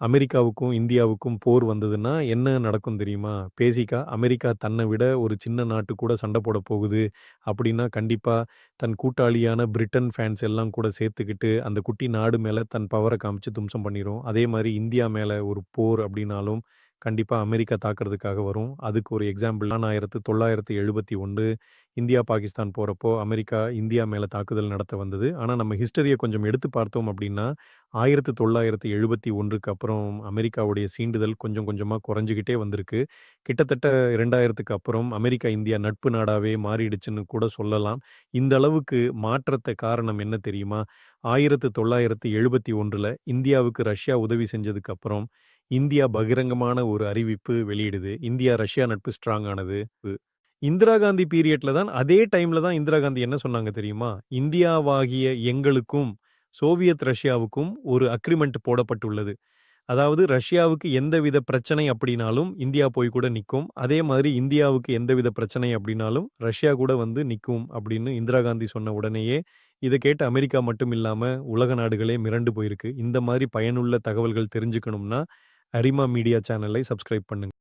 அமெரிக்காவுக்கும், இந்தியாவுக்கும் போர் வந்ததுன்னா என்ன நடக்கும் தெரியுமா? பேசிக்கா அமெரிக்கா தன்னை விட ஒரு சின்ன நாட்டு கூட சண்டை போட போகுது அப்படின்னா கண்டிப்பாக தன் கூட்டாளியான பிரிட்டன் ஃபேன்ஸ் எல்லாம் கூட சேர்த்துக்கிட்டு, அந்த குட்டி நாடு மேலே தன் பவரை காமிச்சு தும்சம் பண்ணிடும் அதே மாதிரி இந்தியா மேலே ஒரு போர் அப்படின்னாலும் கண்டிப்பாக அமெரிக்கா தாக்குறதுக்காக வரும். அதுக்கு ஒரு எக்ஸாம்பிள் 1971 இந்தியா, பாகிஸ்தான் போகிறப்போ அமெரிக்கா இந்தியா மேலே தாக்குதல் நடத்த வந்தது. ஆனால் நம்ம ஹிஸ்டரியை கொஞ்சம் எடுத்து பார்த்தோம் அப்படின்னா ஆயிரத்து தொள்ளாயிரத்து எழுபத்தி ஒன்றுக்கு அப்புறம் அமெரிக்காவுடைய சீண்டுதல் கொஞ்சம் கொஞ்சமாக குறைஞ்சிக்கிட்டே வந்திருக்கு. கிட்டத்தட்ட 2000க்கு அப்புறம் அமெரிக்கா, இந்தியா நட்பு நாடாகவே மாறிடுச்சுன்னு கூட சொல்லலாம். இந்த அளவுக்கு மாற்றத்தை காரணம் என்ன தெரியுமா? 1971ல இந்தியாவுக்கு ரஷ்யா உதவி செஞ்சதுக்கு அப்புறம், இந்தியா பகிரங்கமான ஒரு அறிவிப்பு வெளியிடுது. இந்தியா, ரஷ்யா நட்பு ஸ்ட்ராங் ஆனது. இந்திரா காந்தி பீரியட்ல தான் அதே டைம்ல தான் இந்திரா காந்தி என்ன சொன்னாங்க தெரியுமா? இந்தியாவாகிய எங்களுக்கும், சோவியத் ரஷ்யாவுக்கும் ஒரு அக்ரிமெண்ட் போடப்பட்டுள்ளது. அதாவது ரஷ்யாவுக்கு எந்தவித பிரச்சனை அப்படின்னாலும் இந்தியா போய் கூட நிற்கும் அதே மாதிரி இந்தியாவுக்கு எந்தவித பிரச்சனை அப்படின்னாலும் ரஷ்யா கூட வந்து நிற்கும் அப்படின்னு இந்திரா காந்தி சொன்ன உடனேயே, இதை கேட்டு அமெரிக்கா மட்டும் இல்லாமல் உலக நாடுகளே மிரண்டு போயிருக்கு. இந்த மாதிரி பயனுள்ள தகவல்கள் தெரிஞ்சுக்கணும்னா, அரிமா மீடியா சேனலை சப்ஸ்கிரைப் பண்ணுங்க.